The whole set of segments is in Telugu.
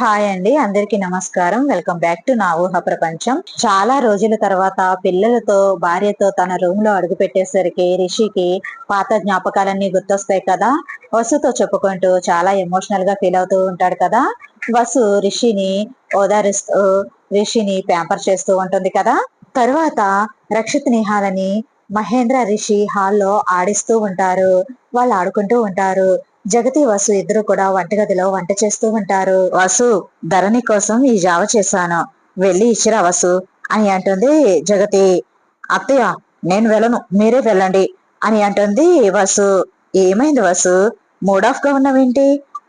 హాయ్ అండి అందరికీ నమస్కారం. వెల్కమ్ బ్యాక్ టు నా ఊహ ప్రపంచం. చాలా రోజుల తర్వాత పిల్లలతో భార్యతో తన రూమ్లో అడుగు పెట్టేసరికి రిషికి పాత జ్ఞాపకాలన్నీ గుర్తొస్తాయి కదా? వసుతో చెప్పుకుంటూ చాలా ఎమోషనల్గా ఫీల్ అవుతూ ఉంటాడు కదా? వసు రిషిని ఓదారుస్తూ రిషిని ప్యాంపర్ చేస్తూ ఉంటుంది కదా? తర్వాత రక్షిత్ నిహాలని మహేంద్ర రిషి హాల్లో ఆడిస్తూ ఉంటారు. వాళ్ళు ఆడుకుంటూ ఉంటారు. జగతి వసు ఇద్దరు కూడా వంటగదిలో వంట చేస్తూ ఉంటారు. వసు ధరణి కోసం ఈ జావ చేశాను. వెళ్ళి ఇచ్చిరా వసు అని అంటుంది జగతి. అత్తయ్య నేను వెళ్ళను మీరే వెళ్ళండి అని అంటుంది వసు. ఏమైంది వసు? మూడ్ ఆఫ్గా ఉన్నావేంటి?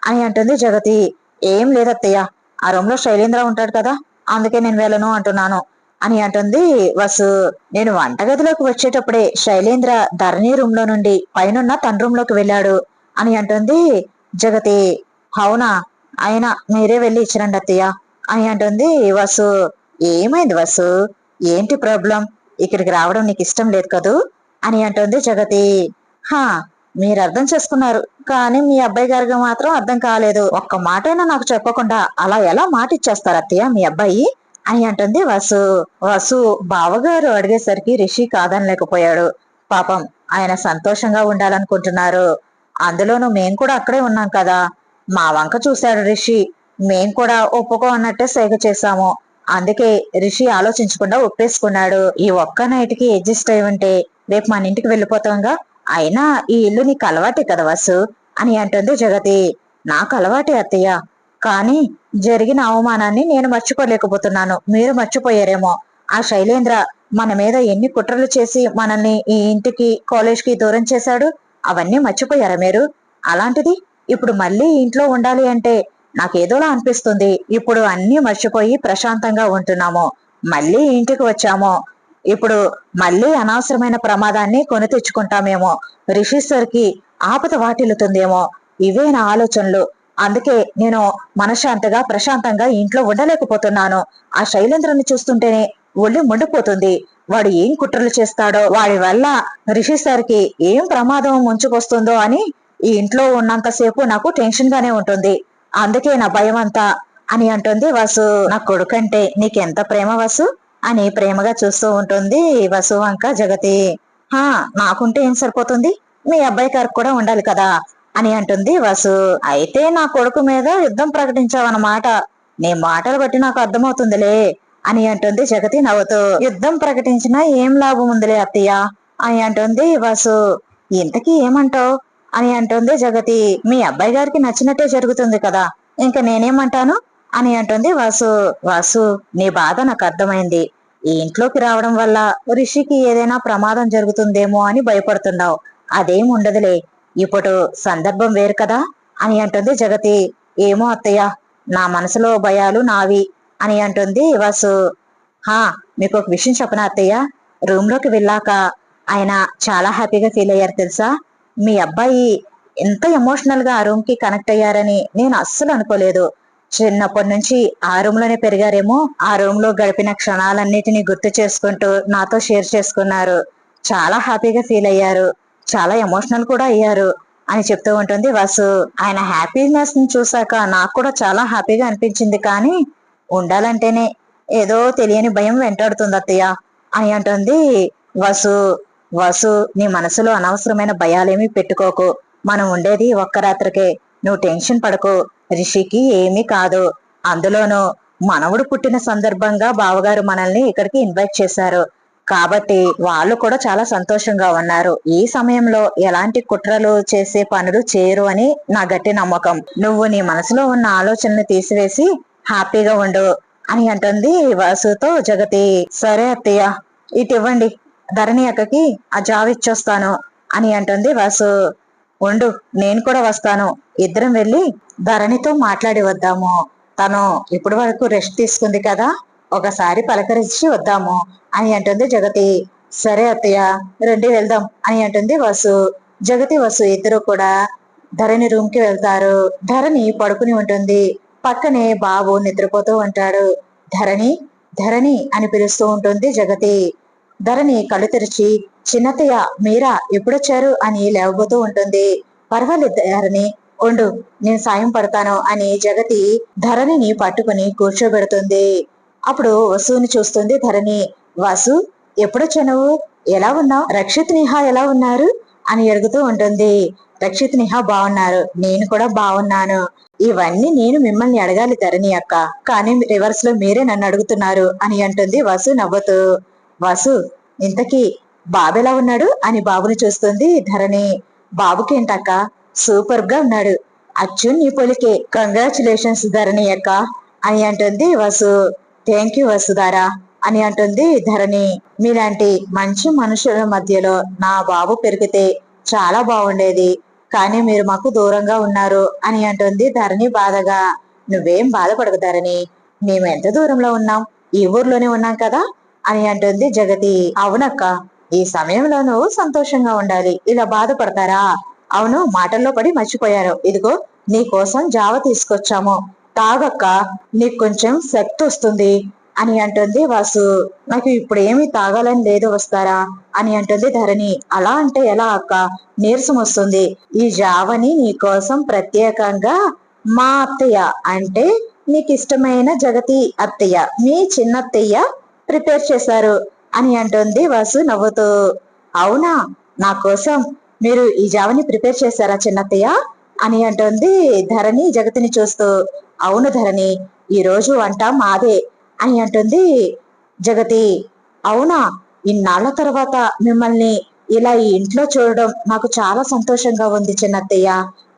అని అంటుంది జగతి. ఏం లేదత్తయ్య ఆ రూమ్లో శైలేంద్ర ఉంటాడు కదా అందుకే నేను వెళ్ళను అంటున్నాను అని అంటుంది వసు. నేను వంటగదిలోకి వచ్చేటప్పుడే శైలేంద్ర ధరణి రూమ్లో నుండి పైనున్న తన రూమ్లోకి వెళ్ళాడు. అని అంటుంది. జగతి అవునా? అయినా మీరే వెళ్ళి ఇచ్చిరండి అత్తయ్య అని అంటుంది వసు. ఏమైంది వసు? ఏంటి ప్రాబ్లం? ఇక్కడికి రావడం నీకు ఇష్టం లేదు కదూ? అని అంటుంది జగతి. హా మీరు అర్థం చేసుకున్నారు కానీ మీ అబ్బాయి గారికి మాత్రం అర్థం కాలేదు. ఒక్క మాటైనా నాకు చెప్పకుండా అలా ఎలా మాట ఇచ్చేస్తారు అత్తయ్య మీ అబ్బాయి? అని అంటుంది వసు. వసు బావగారు అడిగేసరికి రిషి కాదనలేకపోయాడు. పాపం ఆయన సంతోషంగా ఉండాలనుకుంటున్నారు. అందులోనూ మేం కూడా అక్కడే ఉన్నాం కదా. మా వంక చూశాడు రిషి. మేం కూడా ఒప్పుకో అన్నట్టే సైగ చేశాము. అందుకే రిషి ఆలోచించకుండా ఒప్పేసుకున్నాడు. ఈ ఒక్క నైట్కి అడ్జస్ట్ అయి ఉంటే రేపు మన ఇంటికి వెళ్ళిపోతాంగా? అయినా ఈ ఇల్లు నీకు అలవాటే కదా వసు? అని అంటుంది జగతి. నాకు అలవాటే అత్తయ్య. కానీ జరిగిన అవమానాన్ని నేను మర్చిపోలేకపోతున్నాను. మీరు మర్చిపోయారేమో. ఆ శైలేంద్ర మన మీద ఎన్ని కుట్రలు చేసి మనల్ని ఈ ఇంటికి కాలేజ్కి దూరం చేశాడు? అవన్నీ మర్చిపోయారా మీరు? అలాంటిది ఇప్పుడు మళ్ళీ ఇంట్లో ఉండాలి అంటే నాకేదోలా అనిపిస్తుంది. ఇప్పుడు అన్నీ మర్చిపోయి ప్రశాంతంగా ఉంటున్నాము. మళ్ళీ ఇంటికి వచ్చాము. ఇప్పుడు మళ్ళీ అనవసరమైన ప్రమాదాన్ని కొని తెచ్చుకుంటామేమో. రిషి కి ఆపద వాటిల్లుతుందేమో. ఇవే నా ఆలోచనలు. అందుకే నేను మనశ్శాంతిగా ప్రశాంతంగా ఇంట్లో ఉండలేకపోతున్నాను. ఆ శైలేంద్రని చూస్తుంటేనే ఒళ్ళు మండిపోతుంది. వాడు ఏం కుట్రలు చేస్తాడో వాడి వల్ల రిషి సార్కి ఏం ప్రమాదం ముంచుకొస్తుందో అని ఈ ఇంట్లో ఉన్నంతసేపు నాకు టెన్షన్ గానే ఉంటుంది. అందుకే నా భయం అంతా అని అంటుంది వసు. నా కొడుకంటే నీకెంత ప్రేమ వసు? అని ప్రేమగా చూస్తూ ఉంటుంది వసు వంక జగతి. హా నాకుంటే ఏం సరిపోతుంది? మీ అబ్బాయి గారికి కూడా ఉండాలి కదా అని అంటుంది వసు. అయితే నా కొడుకు మీద యుద్ధం ప్రకటించావన్నమాట. నీ మాటలు బట్టి నాకు అర్థమవుతుందిలే. అని అంటుంది జగతి నవ్వుతూ. యుద్ధం ప్రకటించినా ఏం లాభం ఉందిలే అత్తయ్య? అని అంటుంది వాసు. ఇంతకీ ఏమంటావు? అని అంటుంది జగతి. మీ అబ్బాయి గారికి నచ్చినట్టే జరుగుతుంది కదా ఇంకా నేనేమంటాను? అని అంటుంది వాసు. వాసు నీ బాధ నాకు అర్థమైంది. ఈ ఇంట్లోకి రావడం వల్ల రిషికి ఏదైనా ప్రమాదం జరుగుతుందేమో అని భయపడుతున్నావు. అదేం ఉండదులే. ఇప్పుడు సందర్భం వేరు కదా? అని అంటుంది జగతి. ఏమో అత్తయ్య నా మనసులో భయాలు నావి. అని అంటుంది వాసు. హా మీకు ఒక విషయం చెప్పనా అత్తయ్య? రూమ్లోకి వెళ్ళాక ఆయన చాలా హ్యాపీగా ఫీల్ అయ్యారు తెలుసా? మీ అబ్బాయి ఎంత ఎమోషనల్గా ఆ రూమ్కి కనెక్ట్ అయ్యారని నేను అస్సలు అనుకోలేదు. చిన్నప్పటి నుంచి ఆ రూమ్లోనే పెరిగారేమో ఆ రూమ్లో గడిపిన క్షణాలన్నిటినీ గుర్తు చేసుకుంటూ నాతో షేర్ చేసుకున్నారు. చాలా హ్యాపీగా ఫీల్ అయ్యారు. చాలా ఎమోషనల్ కూడా అయ్యారు అని చెప్తూ ఉంటుంది వాసు. ఆయన హ్యాపీనెస్ని చూసాక నాకు కూడా చాలా హ్యాపీగా అనిపించింది కానీ ఉండాలంటేనే ఏదో తెలియని భయం వెంటాడుతుంది అత్తయ్య అని అంటుంది వసు. వసు నీ మనసులో అనవసరమైన భయాలేమీ పెట్టుకోకు. మనం ఉండేది ఒక్క రాత్రికే. నువ్వు టెన్షన్ పడకు. రిషికి ఏమీ కాదు. అందులోనూ మనవడు పుట్టిన సందర్భంగా బావగారు మనల్ని ఇక్కడికి ఇన్వైట్ చేశారు. కాబట్టి వాళ్ళు కూడా చాలా సంతోషంగా ఉన్నారు. ఈ సమయంలో ఎలాంటి కుట్రలు చేసే పనులు చేయరు అని నా గట్టి నమ్మకం. నువ్వు నీ మనసులో ఉన్న ఆలోచనలు తీసివేసి హ్యాపీగా ఉండు అని అంటుంది వాసుతో జగతి. సరే అత్తయ్య ఇటు ఇవ్వండి. ధరణి అక్కకి ఆ జాబ్ ఇచ్చొస్తాను అని అంటుంది వాసు. ఉండు నేను కూడా వస్తాను. ఇద్దరం వెళ్ళి ధరణితో మాట్లాడి వద్దాము. తను ఇప్పటి వరకు రెస్ట్ తీసుకుంది కదా ఒకసారి పలకరించి వద్దాము అని అంటుంది జగతి. సరే అత్తయ్య రండి వెళ్దాం అని అంటుంది వసు. జగతి వసు ఇద్దరు కూడా ధరణి రూమ్కి వెళ్తారు. ధరణి పడుకుని ఉంటుంది. పక్కనే బాబు నిద్రపోతూ ఉంటాడు. ధరణి ధరణి అని పిలుస్తూ ఉంటుంది జగతి. ధరణి కళ్ళు తెరిచి చిన్నతయ్య మీరా ఎప్పుడొచ్చారు? అని లేవబోతూ ఉంటుంది. పర్వాలేదు ధరణి. ఉండు నేను సాయం పడతాను అని జగతి ధరణిని పట్టుకుని కూర్చోబెడుతుంది. అప్పుడు వసుని చూస్తుంది ధరణి. వాసు ఎప్పుడొచ్చా నువ్వు ఎలా ఉన్నావు? రక్షిత్ నిహా ఎలా ఉన్నారు? అని అడుగుతూ ఉంటుంది. రక్షిత్ నిహా బాగున్నారు నేను కూడా బాగున్నాను ఇవన్నీ నేను మిమ్మల్ని అడగాలి ధరణి అక్క. కానీ రివర్స్లో మీరే నన్ను అడుగుతున్నారు అని అంటుంది వసు నవ్వుతూ. వసు ఇంతకీ బాబు ఎలా ఉన్నాడు అని బాబుని చూస్తుంది ధరణి. బాబుకేంటక్క? సూపర్గా ఉన్నాడు. అర్జున్ నీ పొలికే. కంగ్రాచులేషన్స్ ధరణి అక్క అని అంటుంది వసు. Thank you Vasudhara. అని అంటుంది ధరణి. మీలాంటి మంచి మనుషుల మధ్యలో నా బాబు పెరిగితే చాలా బాగుండేది. కానీ మీరు మాకు దూరంగా ఉన్నారు అని అంటుంది ధరణి బాధగా. నువ్వేం బాధపడకు ధరణి. మేము ఎంత దూరంలో ఉన్నాం? ఈ ఊర్లోనే ఉన్నాం కదా అని అంటుంది జగతి. అవునక్క ఈ సమయంలో నువ్వు సంతోషంగా ఉండాలి. ఇలా బాధపడతారా? అవును మాటల్లో పడి మర్చిపోయారు. ఇదిగో నీ కోసం జావ తీసుకొచ్చాము. తాగక్క నీకు కొంచెం శక్తి వస్తుంది. అని అంటుంది వాసు. నాకు ఇప్పుడు ఏమి తాగాలని లేదు వస్తారా? అని అంటుంది ధరణి. అలా అంటే ఎలా అక్క? నీరసం వస్తుంది. ఈ జావని నీ కోసం ప్రత్యేకంగా మా అత్తయ్య అంటే నీకు ఇష్టమైన జగతి అత్తయ్య మీ చిన్నత్తయ్య ప్రిపేర్ చేశారు అని అంటుంది వాసు నవ్వుతూ. అవునా? నా కోసం మీరు ఈ జావని ప్రిపేర్ చేశారా చిన్నత్తయ్య? అని అంటుంది ధరణి జగతిని చూస్తూ. అవును ధరణి ఈ రోజు వంట మాదే. అని అంటుంది జగతి. అవునా? ఇన్నాళ్ళ తర్వాత మిమ్మల్ని ఇలా ఈ ఇంట్లో చూడడం నాకు చాలా సంతోషంగా ఉంది చిన్నత్తయ్య.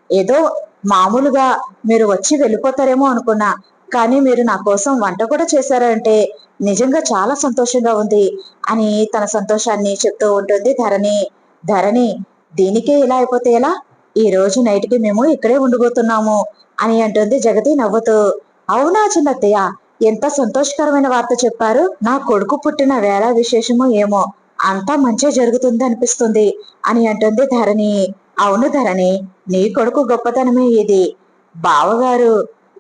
ఏదో మామూలుగా మీరు వచ్చి వెళ్ళిపోతారేమో అనుకున్నా కానీ మీరు నా కోసం వంట కూడా చేశారంటే నిజంగా చాలా సంతోషంగా ఉంది అని తన సంతోషాన్ని చెప్తూ ఉంటుంది ధరణి. ధరణి దీనికే ఇలా అయిపోతే ఎలా? ఈ రోజు నైట్కి మేము ఇక్కడే ఉండిపోతున్నాము అని అంటుంది జగతి నవ్వుతూ. అవునా చిన్నత్తయ్య? ఎంత సంతోషకరమైన వార్త చెప్పారు. నా కొడుకు పుట్టిన వేళ విశేషమో ఏమో అంతా మంచి జరుగుతుంది అనిపిస్తుంది అని అంటుంది ధరణి. అవును ధరణి నీ కొడుకు గొప్పతనమే ఇది. బావగారు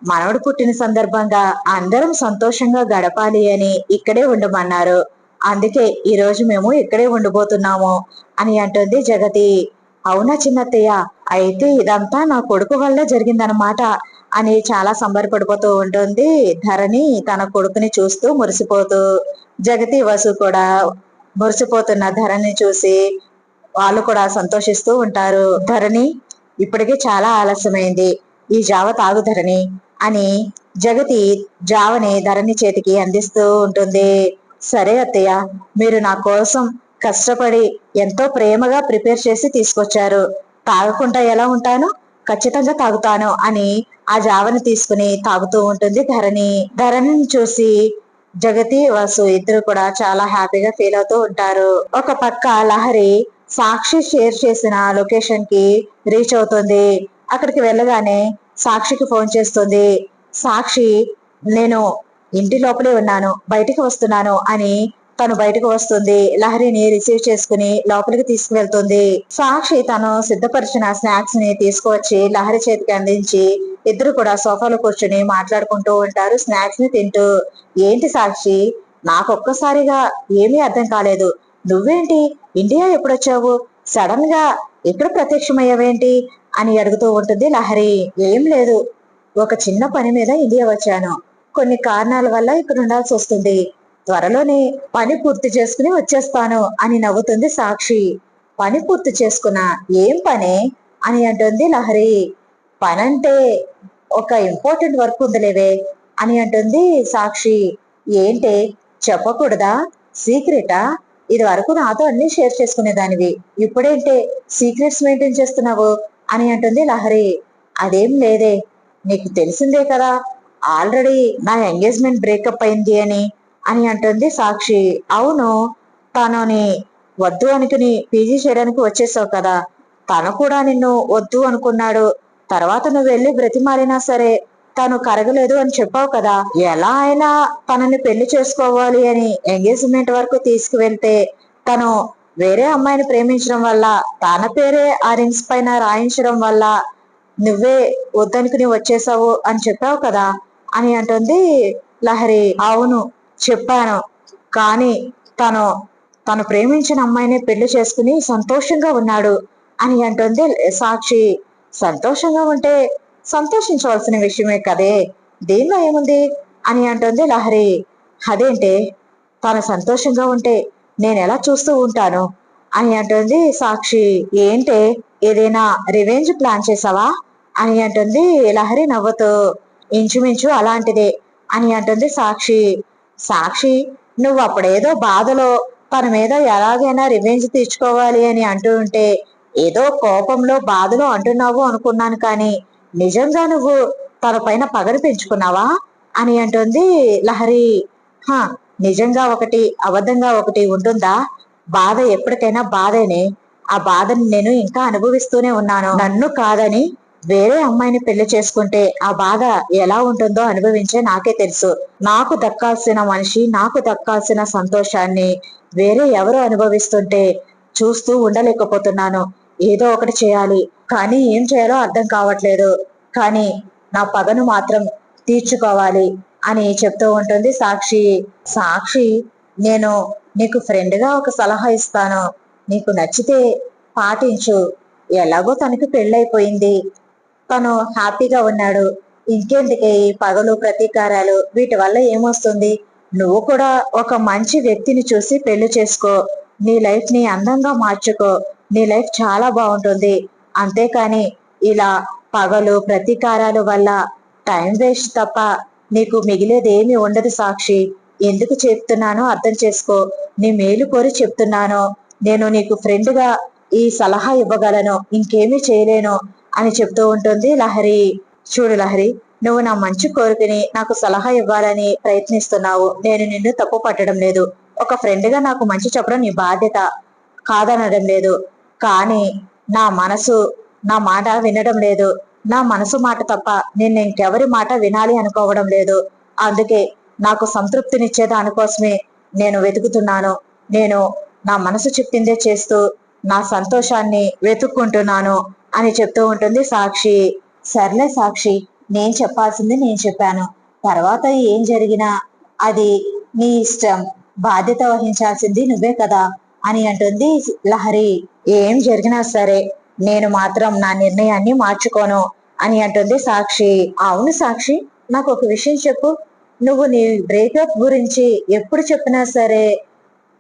మనవడు పుట్టిన సందర్భంగా అందరం సంతోషంగా గడపాలి అని ఇక్కడే ఉండమన్నారు. అందుకే ఈ రోజు మేము ఇక్కడే ఉండిపోతున్నాము అని అంటుంది జగతి. అవునా చిన్నత్తయ్య అయితే ఇదంతా నా కొడుకు వల్ల జరిగిందనమాట అని చాలా సంబరపడిపోతూ ఉంటుంది. ధరణి తన కొడుకుని చూస్తూ మురిసిపోతూ జగతి వసు కూడా మురిసిపోతున్న ధరణి చూసి వాళ్ళు కూడా సంతోషిస్తూ ఉంటారు. ధరణి ఇప్పటికే చాలా ఆలస్యమైంది. ఈ జావ తాగు ధరణి అని జగతి జావని ధరణి చేతికి అందిస్తూ ఉంటుంది. సరే అత్తయ్య మీరు నా కోసం కష్టపడి ఎంతో ప్రేమగా ప్రిపేర్ చేసి తీసుకొచ్చారు. తాగకుండా ఎలా ఉంటాను? ఖచ్చితంగా తాగుతాను అని ఆ జావని తీసుకుని తాగుతూ ఉంటుంది. ధరణి ధరణిని చూసి జగతి వసు ఇద్దరు కూడా చాలా హ్యాపీగా ఫీల్ అవుతూ ఉంటారు. ఒక పక్క లహరి సాక్షి షేర్ చేసిన లొకేషన్కి రీచ్ అవుతుంది. అక్కడికి వెళ్ళగానే సాక్షికి ఫోన్ చేస్తుంది. సాక్షి నేను ఇంటి లోపలే ఉన్నాను బయటికి వస్తున్నాను అని తను బయటకు వస్తుంది. లహరిని రిసీవ్ చేసుకుని లోపలికి తీసుకువెళ్తుంది. సాక్షి తను సిద్ధపరిచిన స్నాక్స్ని తీసుకువచ్చి లహరి చేతికి అందించి ఇద్దరు కూడా సోఫాలో కూర్చుని మాట్లాడుకుంటూ ఉంటారు. స్నాక్స్ని తింటూ. ఏంటి సాక్షి? నాకొక్కసారిగా ఏమీ అర్థం కాలేదు. నువ్వేంటి? ఇండియా ఎప్పుడొచ్చావు? సడన్గా ఎక్కడ ప్రత్యక్షమయ్యావేంటి? అని అడుగుతూ ఉంటుంది లహరి. ఏం లేదు. ఒక చిన్న పని మీద ఇండియా వచ్చాను. కొన్ని కారణాల వల్ల ఇక్కడ ఉండాల్సి వస్తుంది. త్వరలోనే పని పూర్తి చేసుకుని వచ్చేస్తాను అని నవ్వుతుంది సాక్షి. పని పూర్తి చేసుకున్న ఏం పనే? అని అంటుంది లహరి. పనంటే ఒక ఇంపార్టెంట్ వర్క్ ఉందిలేవే అని అంటుంది సాక్షి. ఏంటే? చెప్పకూడదా? సీక్రెటా? ఇది వరకు నాతో అన్ని షేర్ చేసుకునేదానివి. ఇప్పుడేంటే? సీక్రెట్స్ మెయింటైన్ చేస్తున్నావు? అని అంటుంది లహరి. అదేం లేదే. నీకు తెలిసిందే కదా. ఆల్రెడీ నా ఎంగేజ్మెంట్ బ్రేకప్ అయింది అని. అని అంటుంది సాక్షి. అవును తనని వద్దు అనుకుని పీజీ చేయడానికి వచ్చేసావు కదా. తను కూడా నిన్ను వద్దు అనుకున్నాడు. తర్వాత నువ్వు వెళ్ళి బ్రతిమారినా సరే తను కరగలేదు అని చెప్పావు కదా. ఎలా అయినా తనని పెళ్ళి చేసుకోవాలి అని ఎంగేజ్మెంట్ వరకు తీసుకువెళ్తే తను వేరే అమ్మాయిని ప్రేమించడం వల్ల తన పేరే ఆ రింగ్స్ పైన రాయించడం వల్ల నువ్వే వద్దనుకుని వచ్చేసావు అని చెప్పావు కదా అని అంటుంది లహరి. అవును చెప్పాను. కానీ తను తను ప్రేమించిన అమ్మాయిని పెళ్ళి చేసుకుని సంతోషంగా ఉన్నాడు అని అంటుంది సాక్షి. సంతోషంగా ఉంటే సంతోషించవలసిన విషయమే కదే. దీనిలో ఏముంది? అని అంటుంది లహరి. అదేంటి తను సంతోషంగా ఉంటే నేను ఎలా చూస్తూ ఉంటాను? అని అంటుంది సాక్షి. ఏంటే ఏదైనా రివెంజ్ ప్లాన్ చేసావా? అని అంటుంది లహరి నవ్వుతూ. ఇంచుమించు అలాంటిదే అని అంటుంది సాక్షి. సాక్షి నువ్వు అప్పుడేదో బాధలో తన మీద ఎలాగైనా రివెంజ్ తీర్చుకోవాలి అని అంటూ ఉంటే ఏదో కోపంలో బాధలో అంటున్నావు అనుకున్నాను కానీ నిజంగా నువ్వు తన పైన పగరు పెంచుకున్నావా? అని అంటుంది లహరి. హా నిజంగా ఒకటి అబద్ధంగా ఒకటి ఉంటుందా? బాధ ఎప్పటికైనా బాధేనే. ఆ బాధని నేను ఇంకా అనుభవిస్తూనే ఉన్నాను. నన్ను కాదని వేరే అమ్మాయిని పెళ్ళి చేసుకుంటే ఆ బాధ ఎలా ఉంటుందో అనుభవించే నాకే తెలుసు. నాకు దక్కాల్సిన మనిషి నాకు దక్కాల్సిన సంతోషాన్ని వేరే ఎవరు అనుభవిస్తుంటే చూస్తూ ఉండలేకపోతున్నాను. ఏదో ఒకటి చేయాలి. కానీ ఏం చేయాలో అర్థం కావట్లేదు. కానీ నా పగను మాత్రం తీర్చుకోవాలి అని చెప్తూ ఉంటుంది సాక్షి. సాక్షి నేను నీకు ఫ్రెండ్గా ఒక సలహా ఇస్తాను. నీకు నచ్చితే పాటించు. ఎలాగో తనకి పెళ్ళైపోయింది. తను హ్యాపీగా ఉన్నాడు. ఇంకెందుకే ఈ పగలు ప్రతీకారాలు? వీటి వల్ల ఏమొస్తుంది? నువ్వు కూడా ఒక మంచి వ్యక్తిని చూసి పెళ్ళి చేసుకో. నీ లైఫ్ని అందంగా మార్చుకో. నీ లైఫ్ చాలా బాగుంటుంది. అంతేకాని ఇలా పగలు ప్రతీకారాలు వల్ల టైం వేస్ట్ తప్ప నీకు మిగిలేదేమీ ఉండదు సాక్షి. ఎందుకు చెప్తున్నానో అర్థం చేసుకో. నీ మేలు కోరి చెప్తున్నాను. నేను నీకు ఫ్రెండ్గా ఈ సలహా ఇవ్వగలను. ఇంకేమీ చేయలేను. అని చెప్తూ ఉంటుంది. లహరి చూడు లహరి నువ్వు నా మంచి కోరికని నాకు సలహా ఇవ్వాలని ప్రయత్నిస్తున్నావు. నేను నిన్ను తప్పు పట్టడం లేదు. ఒక ఫ్రెండ్గా నాకు మంచి చెప్పడం నీ బాధ్యత కాదనడం లేదు. కానీ నా మనసు నా మాట వినడం లేదు. నా మనసు మాట తప్ప నేను ఇంకెవరి మాట వినాలి అనుకోవడం లేదు. అందుకే నాకు సంతృప్తినిచ్చే దానికోసమే నేను వెతుకుతున్నాను. నేను నా మనసు చెప్పిందే చేస్తూ నా సంతోషాన్ని వెతుక్కుంటున్నాను. అని చెప్తూ ఉంటుంది. సాక్షి సర్లే సాక్షి నేను చెప్పాల్సింది నేను చెప్పాను. తర్వాత ఏం జరిగినా అది నీ ఇష్టం బాధ్యత వహించాల్సింది నువ్వే కదా అని అంటుంది లహరి. ఏం జరిగినా సరే నేను మాత్రం నా నిర్ణయాన్ని మార్చుకోను అని అంటుంది సాక్షి. అవును సాక్షి నాకు ఒక విషయం చెప్పు. నువ్వు నీ బ్రేకప్ గురించి ఎప్పుడు చెప్పినా సరే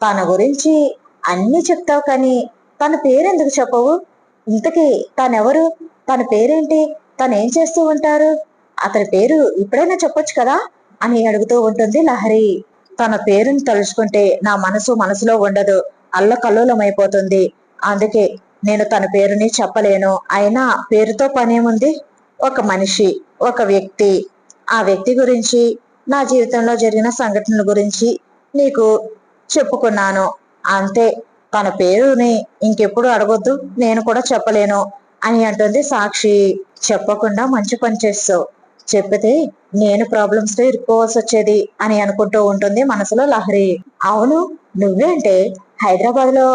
తన గురించి అన్ని చెప్తావు కానీ తన పేరెందుకు చెప్పవు? ఇంతకీ తనెవరు? తన పేరేంటి? తను ఏం చేస్తూ ఉంటారు? అతని పేరు ఇప్పుడైనా చెప్పొచ్చు కదా? అని అడుగుతూ ఉంటుంది లహరి. తన పేరుని తలుచుకుంటే నా మనసు మనసులో ఉండదు. అల్లకల్లోలమైపోతుంది. అందుకే నేను తన పేరుని చెప్పలేను. అయినా పేరుతో పనేముంది? ఒక మనిషి ఒక వ్యక్తి. ఆ వ్యక్తి గురించి నా జీవితంలో జరిగిన సంఘటనల గురించి నీకు చెప్పుకున్నాను. అంతే. తన పేరుని ఇంకెప్పుడు అడగొద్దు నేను కూడా చెప్పలేను అని అంటుంది సాక్షి. చెప్పకుండా మంచి పని చేస్తావు. చెప్పితే నేను ప్రాబ్లమ్స్తో ఇరుక్కోవాల్సి వచ్చేది అని అనుకుంటూ ఉంటుంది మనసులో లహరి. అవును నువ్వేంటే హైదరాబాద్లో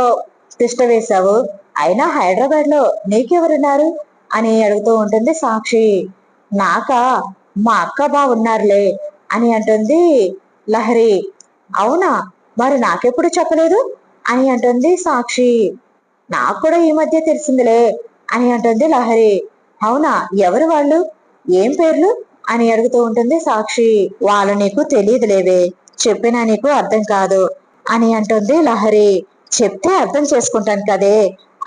తిష్ట వేశావు. అయినా హైదరాబాద్లో నీకెవరున్నారు? అని అడుగుతూ ఉంటుంది సాక్షి. నాకా మా అక్క బాగున్నారులే అని అంటుంది లహరి. అవునా మరి నాకెప్పుడు చెప్పలేదు? అని అంటుంది సాక్షి. నాకు కూడా ఈ మధ్య తెలిసిందిలే అని అంటుంది లహరి. అవునా ఎవరు వాళ్ళు? ఏం పేర్లు? అని అడుగుతూ ఉంటుంది సాక్షి. వాళ్ళు నీకు తెలియదులేవే చెప్పినా నీకు అర్థం కాదు అని అంటుంది లహరి. చెప్తే అర్థం చేసుకుంటాను కదే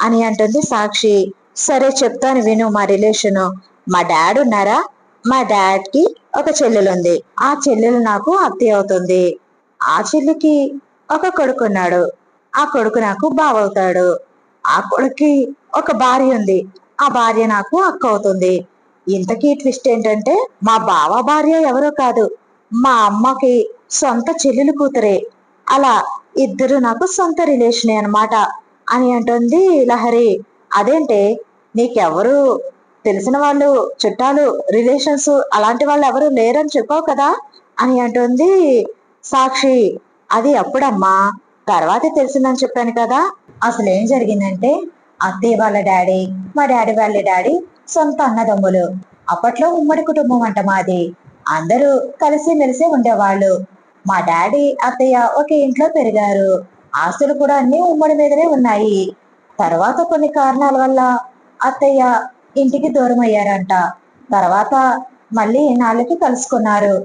అని అంటుంది సాక్షి. సరే చెప్తాను విను మా రిలేషన్. మా డాడ్ ఉన్నారా? మా డాడ్కి ఒక చెల్లెలుంది. ఆ చెల్లెలు నాకు అత్తయ్య అవుతుంది. ఆ చెల్లికి ఒక కొడుకు ఉన్నాడు ఆ కొడుకు నాకు బావవుతాడు. ఆ కొడుక్కి ఒక భార్య ఉంది. ఆ భార్య నాకు అక్క అవుతుంది ఇంతకీ ట్విస్ట్ ఏంటంటే మా బావ భార్య ఎవరో కాదు. మా అమ్మకి సొంత చెల్లెలు కూతురే. అలా ఇద్దరు నాకు సొంత రిలేషనే అనమాట అని అంటుంది లహరి. అదేంటే నీకెవరు తెలిసిన వాళ్ళు చుట్టాలు రిలేషన్స్ అలాంటి వాళ్ళు ఎవరు లేరని చెప్పావు కదా అని అంటుంది సాక్షి. అది అప్పుడమ్మా తర్వాత తెలిసిందని చెప్పాను కదా. అసలు ఏం జరిగిందంటే అత్తయ్య వాళ్ళ డాడీ మా డాడీ వాళ్ళ డాడీ సొంత అన్నదమ్ములు. అప్పట్లో ఉమ్మడి కుటుంబం అంట మాది. అందరూ కలిసి మెలిసి ఉండేవాళ్ళు. మా డాడీ అత్తయ్య ఒక ఇంట్లో పెరిగారు. ఆస్తులు కూడా అన్ని ఉమ్మడి మీదనే ఉన్నాయి. తర్వాత కొన్ని కారణాల వల్ల అత్తయ్య ఇంటికి దూరం అయ్యారంట తర్వాత మళ్ళీ నాళ్ళకి కలుసుకున్నారు.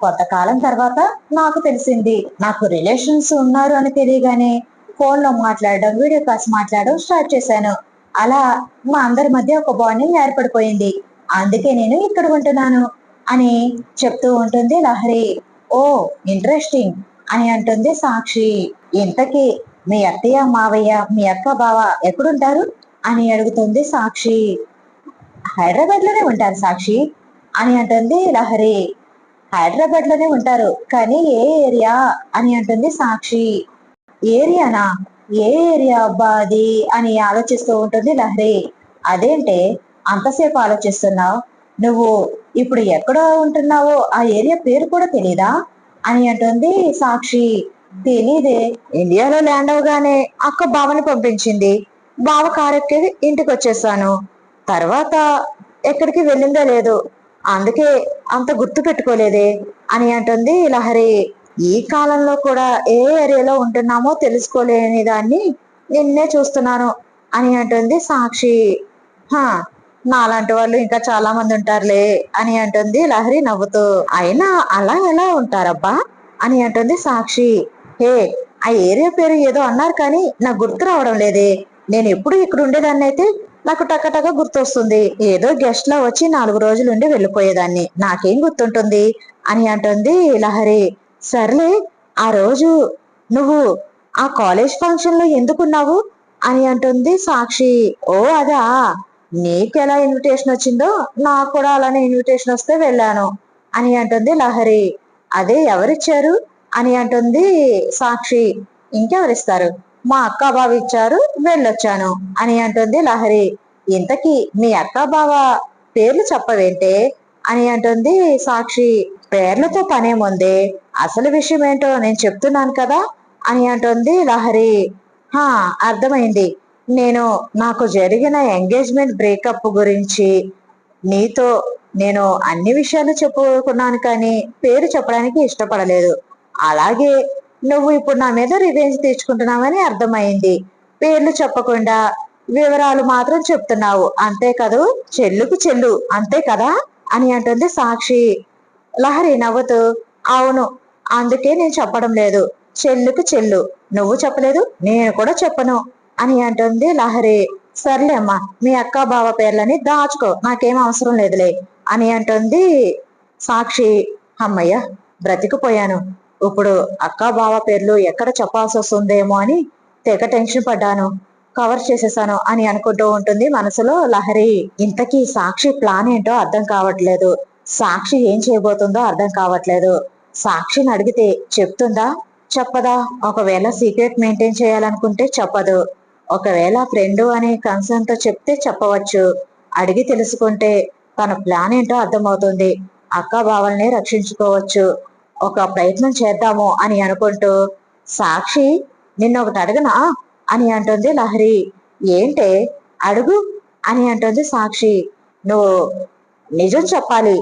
కొంతకాలం తర్వాత నాకు తెలిసింది నాకు రిలేషన్స్ ఉన్నారు అని తెలియగానే ఫోన్లో మాట్లాడడం వీడియో కాల్స్ మాట్లాడడం స్టార్ట్ చేశాను. అలా మా అందరి మధ్య ఒక బాండింగ్ ఏర్పడిపోయింది. అందుకే నేను ఇక్కడ ఉంటున్నాను అని చెప్తూ ఉంటుంది లహరి. ఓ ఇంట్రెస్టింగ్ అని అంటుంది సాక్షి. ఇంతకీ మీ అత్తయ్య మావయ్య మీ అక్క బావ ఎక్కడుంటారు? అని అడుగుతుంది సాక్షి. హైదరాబాద్లోనే ఉంటారు సాక్షి అని అంటుంది లహరి. హైదరాబాద్లోనే ఉంటారు. కానీ ఏ ఏరియా అని అంటుంది సాక్షి. ఏరియానా? ఏ ఏరియా అబ్బా అది? అని ఆలోచిస్తూ ఉంటుంది లహరి. అదేంటే అంతసేపు ఆలోచిస్తున్నావు? నువ్వు ఇప్పుడు ఎక్కడ ఉంటున్నావో? ఆ ఏరియా పేరు కూడా తెలీదా? అని అంటుంది సాక్షి. తెలీదే. ఇండియాలో ల్యాండ్ అవగానే అక్క బావని పంపించింది. బావ కారెక్కి ఇంటికి వచ్చేసాను తర్వాత ఎక్కడికి వెళ్ళిందో లేదు. అందుకే అంత గుర్తు పెట్టుకోలేదే అని అంటుంది లహరి. ఈ కాలంలో కూడా ఏ ఏరియాలో ఉంటున్నామో తెలుసుకోలేని దాన్ని నిన్నే చూస్తున్నాను అని అంటుంది సాక్షి. హా నాలాంటి వాళ్ళు ఇంకా చాలా మంది ఉంటారులే అని అంటుంది లహరి నవ్వుతూ. అయినా అలా ఎలా ఉంటారబ్బా అని అంటుంది సాక్షి. హే ఆ ఏరియా పేరు ఏదో అన్నారు కానీ నాకు గుర్తు రావడం లేదే. నేను ఎప్పుడు ఇక్కడ ఉండేదాన్ని అయితే నాకు టకటక గుర్తొస్తుంది. ఏదో గెస్ట్ లా వచ్చి నాలుగు రోజులు ఉండి వెళ్ళిపోయేదాన్ని. నాకేం గుర్తుంటుంది? అని అంటుంది లహరి. సర్లే ఆ రోజు నువ్వు ఆ కాలేజ్ ఫంక్షన్లో ఎందుకున్నావు? అని అంటుంది సాక్షి. ఓ అదా. నీకు ఎలా ఇన్విటేషన్ వచ్చిందో నాకు కూడా అలానే ఇన్విటేషన్ వస్తే వెళ్ళాను. అని అంటుంది లహరి. అదే ఎవరిచ్చారు? అని అంటుంది సాక్షి. ఇంకెవరిస్తారు? మా అక్క బావ ఇచ్చారు వెళ్ళొచ్చాను అని అంటుంది లహరి. ఇంతకీ మీ అక్క బావ పేర్లు చెప్పవేంటే? అని అంటుంది సాక్షి. పేర్లతో పనేముంది అసలు విషయం ఏంటో నేను చెప్తున్నాను కదా అని అంటుంది లహరి. హా అర్థమైంది. నేను నాకు జరిగిన ఎంగేజ్మెంట్ బ్రేకప్ గురించి నీతో నేను అన్ని విషయాలు చెప్పుకున్నాను కానీ పేరు చెప్పడానికి ఇష్టపడలేదు. అలాగే నువ్వు ఇప్పుడు నా మీద రివెంజ్ తీర్చుకుంటున్నావని అర్థమైంది. పేర్లు చెప్పకుండా వివరాలు మాత్రం చెప్తున్నావు. అంతే కదూ? చెల్లుకు చెల్లు. అంతే కదా? అని అంటుంది సాక్షి. లహరి నవ్వుతూ అవును అందుకే నేను చెప్పడం లేదు. చెల్లుకు చెల్లు. నువ్వు చెప్పలేదు నేను కూడా చెప్పను అని అంటుంది లహరి. సర్లే అమ్మా మీ అక్క బావ పేర్లని దాచుకో నాకేం అవసరం లేదులే అని అంటుంది సాక్షి. అమ్మయ్య బ్రతికిపోయాను. ఇప్పుడు అక్క బావ పేర్లు ఎక్కడ చెప్పాల్సి వస్తుందేమో అని తెగ టెన్షన్ పడ్డాను. కవర్ చేసేసాను అని అనుకుంటూ ఉంటుంది మనసులో. లహరి ఇంతకీ సాక్షి ప్లాన్ ఏంటో అర్థం కావట్లేదు. సాక్షి ఏం చేయబోతుందో అర్థం కావట్లేదు. సాక్షిని అడిగితే చెప్తుందా? చెప్పదా? ఒకవేళ సీక్రెట్ మెయింటైన్ చేయాలనుకుంటే చెప్పదు. ఒకవేళ ఫ్రెండ్ అనే కన్సర్న్తో చెప్తే చెప్పవచ్చు. అడిగి తెలుసుకుంటే తన ప్లాన్ ఏంటో అర్థమవుతుంది. అక్క బావల్ని రక్షించుకోవచ్చు. ఒక ప్రయత్నం చేద్దాము అని అనుకుంటూ సాక్షి నిన్న ఒకటి అడగనా? అని అంటుంది లహరి. ఏంటే? అడుగు అని అంటుంది సాక్షి. నువ్వు నిజం చెప్పాలి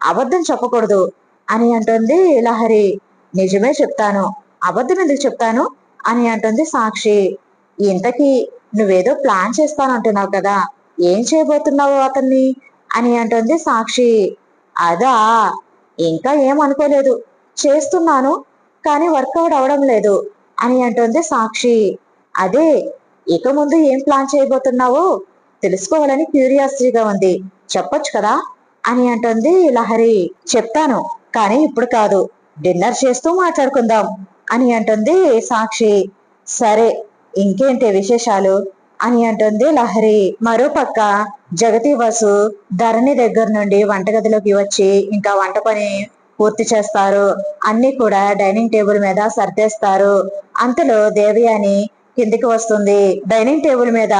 అబద్ధం చెప్పకూడదు అని అంటుంది లహరి. నిజమే చెప్తాను అబద్ధం ఎందుకు చెప్తాను? అని అంటుంది సాక్షి. ఇంతకీ నువ్వేదో ప్లాన్ చేస్తానంటున్నావు కదా ఏం చేయబోతున్నావు అతన్ని? అని అంటుంది సాక్షి. అదా ఇంకా ఏం అనుకోలేదు. చేస్తున్నాను కానీ వర్కౌట్ అవడం లేదు అని అంటుంది సాక్షి. అదే ఇక ముందు ఏం ప్లాన్ చేయబోతున్నావో? తెలుసుకోవాలని క్యూరియాసిటీగా ఉంది. చెప్పొచ్చు కదా? అని అంటుంది లహరి. చెప్తాను కానీ ఇప్పుడు కాదు. డిన్నర్ చేస్తూ మాట్లాడుకుందాం అని అంటుంది సాక్షి. సరే ఇంకేంటి విశేషాలు? అని అంటుంది లహరి. మరోపక్క జగతి వసు ధరణి దగ్గర నుండి వంటగదిలోకి వచ్చి ఇంకా వంట పని పూర్తి చేస్తారు. అన్ని కూడా డైనింగ్ టేబుల్ మీద సర్దేస్తారు. అంతలో దేవయాని కిందికి వస్తుంది. డైనింగ్ టేబుల్ మీద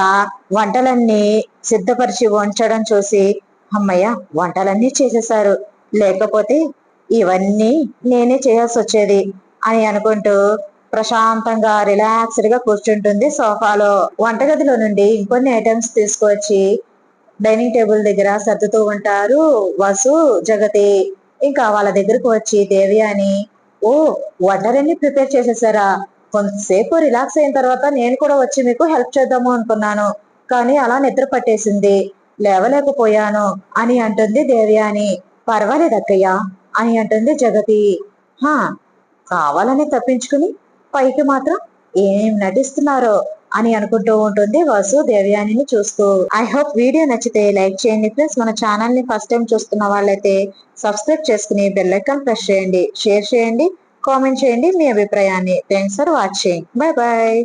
వంటలన్నీ సిద్ధపరిచి ఉంచడం చూసి అమ్మయ్య వంటలన్నీ చేసేసారు లేకపోతే ఇవన్నీ నేనే చేయాల్సి వచ్చేది అని అనుకుంటూ ప్రశాంతంగా రిలాక్స్డ్గా కూర్చుంటుంది సోఫాలో. వంటగదిలో నుండి ఇంకొన్ని ఐటమ్స్ తీసుకొచ్చి డైనింగ్ టేబుల్ దగ్గర సర్దుతూ ఉంటారు వసు జగతి. ఇంకా వాళ్ళ దగ్గరకు వచ్చి దేవి అని ఓ అన్ని ప్రిపేర్ చేసేసారా? కొంతసేపు రిలాక్స్ అయిన తర్వాత నేను కూడా వచ్చి మీకు హెల్ప్ చేద్దాము అనుకున్నాను. కానీ అలా నిద్ర పట్టేసింది. లేవలేకపోయాను అని అంటుంది దేవయాని పర్వాలేదు అక్కయ్య అని అంటుంది జగతి. హా కావాలని తప్పించుకుని పైకి మాత్రం ఏం నటిస్తున్నారో? అని అనుకుంటూ ఉంటుంది వాసు దేవయానిని చూస్తూ. ఐ హోప్ వీడియో నచ్చితే లైక్ చేయండి ప్లస్ మన ఛానల్ని ఫస్ట్ టైం చూస్తున్న వాళ్ళైతే సబ్స్క్రైబ్ చేసుకుని బెల్ ఐకాన్ ప్రెస్ చేయండి. షేర్ చేయండి. కామెంట్ చేయండి మీ అభిప్రాయాన్ని. Thanks for watching bye bye